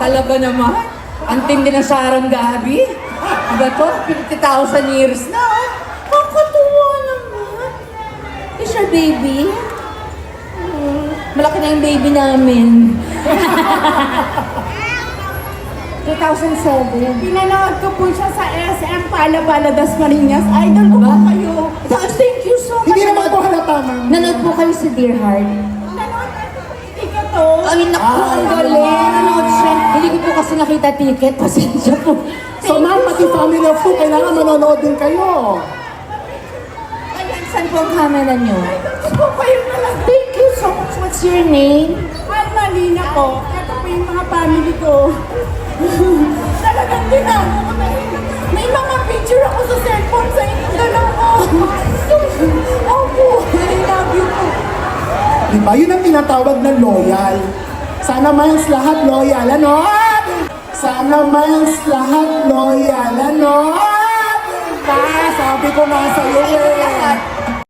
Talaga naman. Ang tindi ng Sarang Gabi. Diba to? 50,000 years na. oh. Kakatuwa naman. Is your baby? Hmm, Malaki na yung baby namin. 2007. Pinanood ko po siya sa SM Palabala Das Marinas. Idol ko po kayo. Thank you so much. Hindi naman po halata, ma'am. Nanood po kayo sa Dear Heart. Nanood na po. Hindi ka to. Ay, naku, ang galing. Nanood nakita ticket. Pasensya po. So, ma'am, pati family of two, kailangan manonood din kayo. Ayan, saan po ang camera niyo? Idol ko po kayo na lang. Thank you so much. What's your name? Ay, Malina po. Ito po yung mga family ko. Talagang dinamo ko na yun. May mga picture ako sa cellphone sa inyong dalawa. Opo, I love you po. Di ba? Yun ang tinatawag na loyal. Sana miles lahat loyal, ano? Sana miles lahat loyal, ano? Pa, sabi ko nga sa'yo eh.